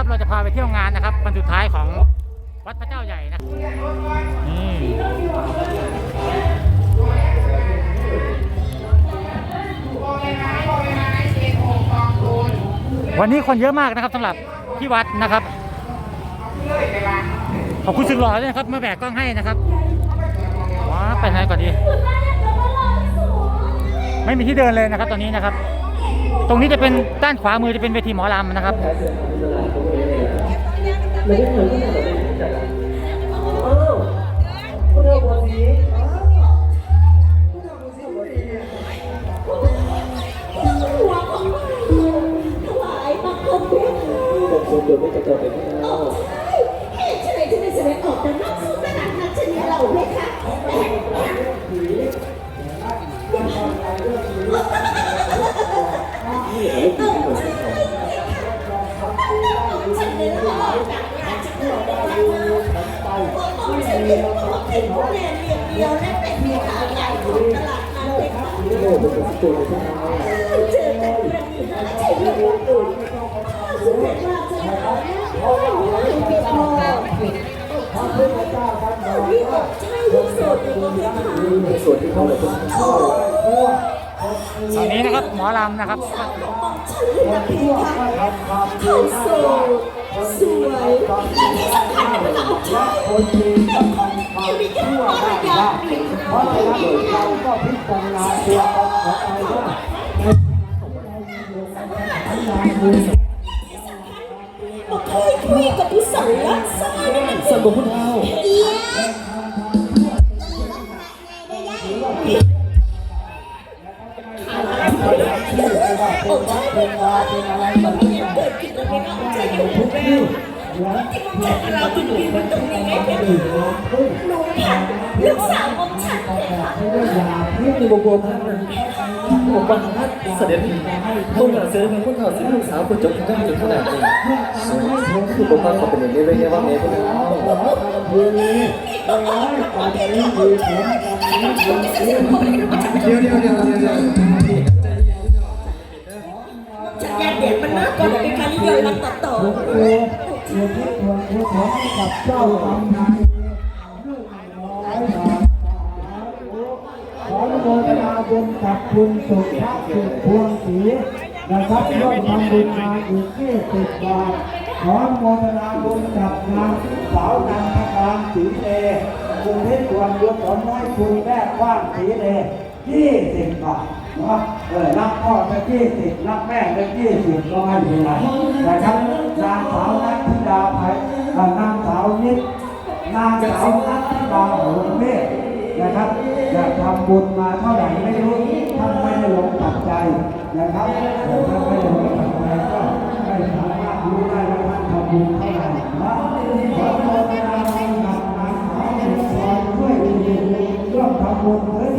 นะครับ เราจะพาไปเที่ยวงานนะครับวันสุดท้ายของวัดพระเจ้าใหญ่นะนี่วันนี้คนเยอะมากนะครับสำหรับที่วัดนะครับขอบคุณสึกหล่อด้วยนะครับมาแบกกล้องให้นะครับว้าไปไหนก่อนดี ไม่มีที่เดินเลยนะครับตอนนี้นะครับ ตรงนี้จะเป็นด้านขวามือจะเป็นเวทีหมอลำนะครับหัวของมึงถวายบังคมเพชรบางคนโดยไม่กระจอกเป็นพระโอ้ ละเป็นที่ขาใหญ่องตลาดนัดเพคะโง่เป็นของตัวเป็นพระเจ้าเจอกันครั้งนี้นะใช่เรื่องอื่นสุดยอดเลยโอ้ยปิดคอนี่บอกใช่ที่สุดเลยก็ไม่ทำในส่วนที่เขาเลยเป็นพระเจ้าตอนนี้นะครับหมอลำนะครับสาวของมองฉันเลยนะพี่คะเองวยและที่สำคัญเป็นเราใช่อยู่ในย่านมรยาทเพราะอะไรครับเราก็พิจารณาตัวตนของเราบอก อยู่ทุกเรื่องที่มันเราถึงมีมันตรงนี้ไงเป็นหนูค่ะลูกสาวของฉันเลยค่ะนี่มีบางนท่านบอกว่าเสด็จต้นหลังเสด็จเป็นคนข่าวสิลูกสาวคนจบท่านถึงขนาดนี้คือผมว่าเขาเป็นอย่างนี้ไม่ใช่ว่าเมย์พระเจ้าเดี๋ยวเดี๋ยวเดี๋ยวเดี๋ยวเดี๋ยว นอยากเด็กมันมากกว่าเป็นการนิยมรักต่อต่อขออนุโมทนาบุญกับคุณสุภาพสุขพวงศรีนะครับร่วมทำบุญมาอีกยี่สิบบาทขออนุโมทนาบุญกับนางสาวนันทการศีเลคุณเทศส่วนบุญสมน้อยคุณแม่กว้างศีเลยี่สิบบาทนะ เออรับพ่อไปยี่สิบรับแม่ไปยี่สิบก็ไม่เป็นไรนะครับนางสาวนัทธิดาภัยนางสาวนิดนางสาวนัทธิดาโหงเมฆนะครับอยากทำบุญมาเท่าไหร่ไม่รู้ท่านไม่ได้ลงปัจจัยนะครับแต่ท่านไม่ได้ลงปัจจัยก็ไม่สามารถรู้ได้ว่าท่านทำบุญเท่าไหร่นะขอโมทนาบุญกับนางสาวเด็กซอยช่วยดีร่วมทำบุญเ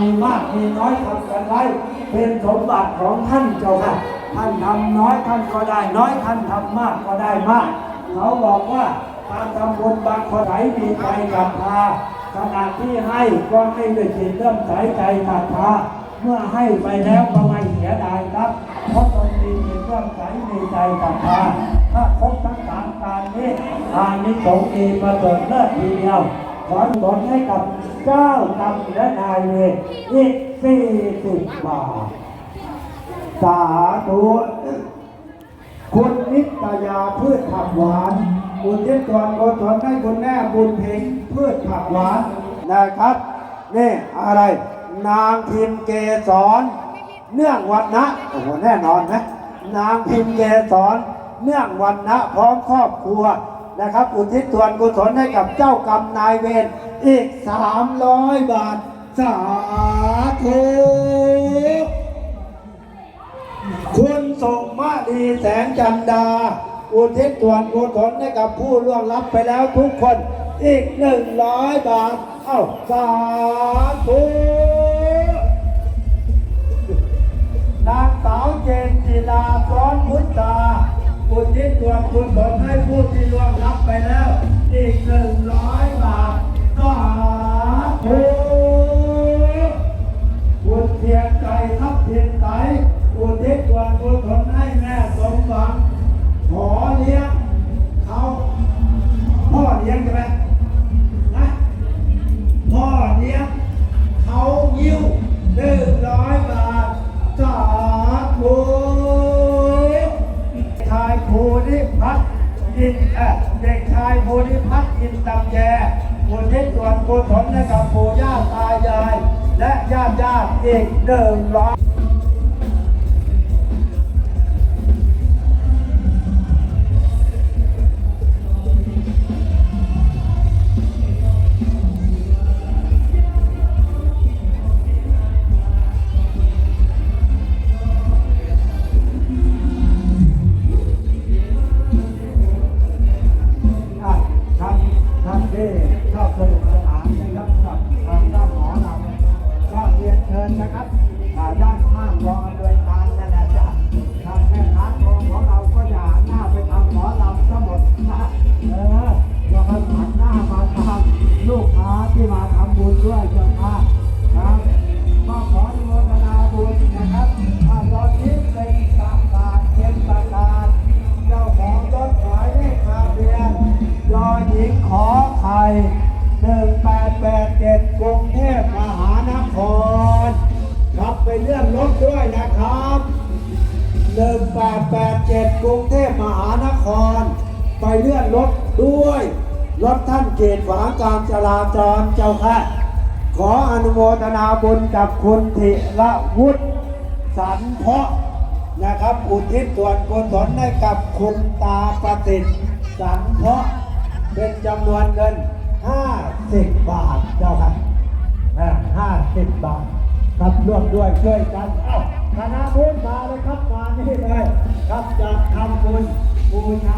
มีมากมีน้อยทำกันไว้เป็นสมบัติของท่านเจ้าค่ะ ท่านทำน้อยท่านก็ได้น้อยท่านทำมากก็ได้มาก เขาบอกว่าการทำบุญบางคนไหนมีใจกับพาขณะที่ให้ก็ให้ด้วยจิตเริ่มใสใจกับพาเมื่อให้ไปแล้วก็ไม่เสียดายครับ เพราะตนมีจิตเริ่มใสมีใจกับพาถ้าครบทั้งสามการนี้อานิสงส์ดีประเสริฐเลิศทีเดียว ขอสนให้กับเจ้ากรรมและนายเวรอีกสี่สิบบาท สาธุคุณนิตยาพืชผักหวานบุญที่ก่อนกุศลให้คุณแม่บุญเพ็งพืชผักหวานนะครับ นี่อะไร นางพิมเกสรเนื่องวันนะโอ้โหแน่นอนนะนางพิมเกสรเนื่องวันนะพร้อมครอบครัว นะครับ อุทิศส่วนกุศลให้กับเจ้ากรรมนายเวรอีก 300 บาท สาธุคุณสมมาดีแสงจันดา อุทิศส่วนกุศลให้กับผู้ร่วงรับไปแล้วทุกคนอีก 100 บาท เอ้า สาธุ ส่วนกุศลให้ผู้ที่ล่วงรับไปแล้วอีกหนึ่ง นกุศลให้กับปู่ย่าตายาย และญาติญาติอีกหนึ่งร้อย 1887กรุงเทพมหานครครับไปเลื่อนรถด้วยนะครับ1887กรุงเทพมหานคร ไปเลื่อนรถด้วย รถท่านเขตขวางการจราจรเจ้าค่ะ ขออนุโมทนาบุญกับคุณธิระวุฒิสันเพาะนะครับ อุทิศส่วนกุศลให้กับคุณตาประสิทธิ์สันเพาะเป็นจำนวนเงิน 50 บาทเจ้าค่ะห้าสิบบาทครับร่วมด้วยช่วยกันเอ้าคณะบุญมาเลยครับมานี่เลยครับจะทำบุญบูชา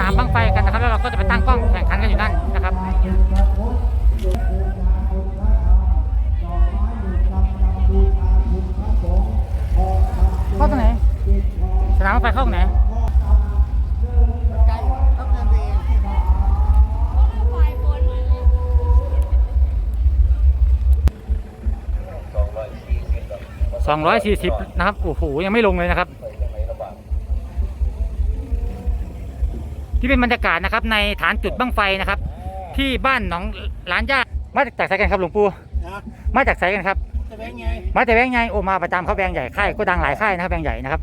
นามบ้างไฟกันนะครับ แล้วเราก็จะไปตั้งกล้องแข่งขันกันอยู่นั่นนะครับเข้าตรงไหนสนามบ้างไฟเข้าตรงไหน240 นะครับ โอ้โห ยังไม่ลงเลยนะครับ ที่เป็นบรรยากาศนะครับในฐานจุดบั้งไฟนะครับ ที่บ้านหนองล้านย่ามาจากไสกันครับหลวงปู่มาจากไสกันครับมาจากแบงค์ใหญ่โอ้มาประจำเขาแบงค์ใหญ่ค่ายก็ดังหลายค่ายนะครับแบงค์ใหญ่นะครับ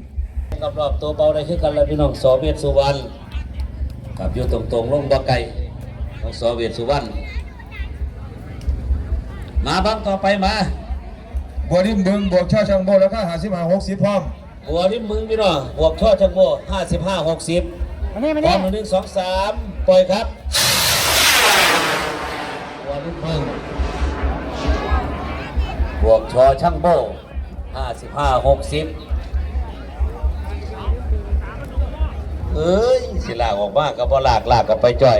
กับรอบตัวเบาได้คือกันแล้วพี่น้องสอเวียดสุวรรณกับอยู่ตรงๆลงบ่ไกลของสอเวียดสุวรรณมาบ้างต่อไปมาบัวริมบึงบวกช่อช่างโบแล้วก็หาสิบหาหกสิบพร้อมหัวริมมึงพี่น้องบวกช่อจังโบห้าสิบห้าหกสิบ มานี่มาพร้อนี่มหนึ่งสองสามปล่อยครับหัวริมมึงบวกชอช่างโบห้าสิบห้าหกสิบเอ้ยสิลากออกมากับบ่ลากลากกับไปจ่อย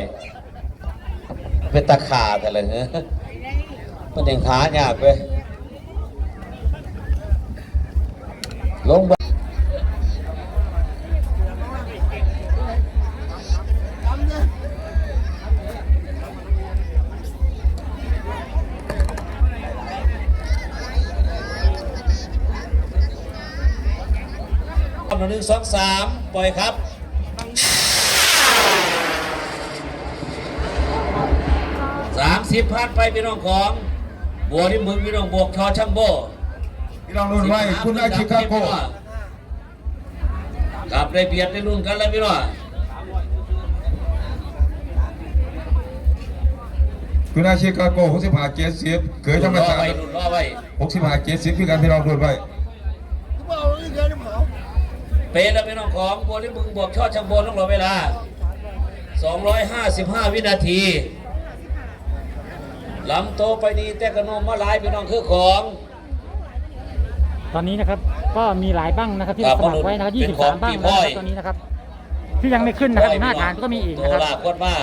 เป็นตะขาแต่เลยเนอะมันยังหายากเว้ยลงไป หนึ่งสองสามปล่อยครับสามสิบพันไปพี่น้องของบัวที่มึงพี่น้องบวกชอช่างโบพี่น้องรุ่นไว้คุณอาชิคาโกกลับได้เบียดได้รุ่นกันแล้วพี่น้องคุณอาชิคาโก้หกสิบห้าเจ็ดสิบเคยธรรมรอศาสตไว้ร์รุ่นรอไว้หกสิบห้าเจ็ดสิบคือการพี่น้องดูไป เปแล้วเป็นน้องของบัวที่มึงบวกช่อช่างบนต้องรอเวลา 255 วินาทีลำโตไปดีแต่กระนมมาหลายพี่น้องคือของ ตอนนี้นะครับก็มีหลายบ้างนะครับที่ครับสมัครไว้นะครับเป็นของ23บ้างพี่นะพ่คอรับยตอนนี้นะครับที่ยังไม่ขึ้นนะครับหน้าฐานก็มีอีกโตนะครับ ลาโคตรมา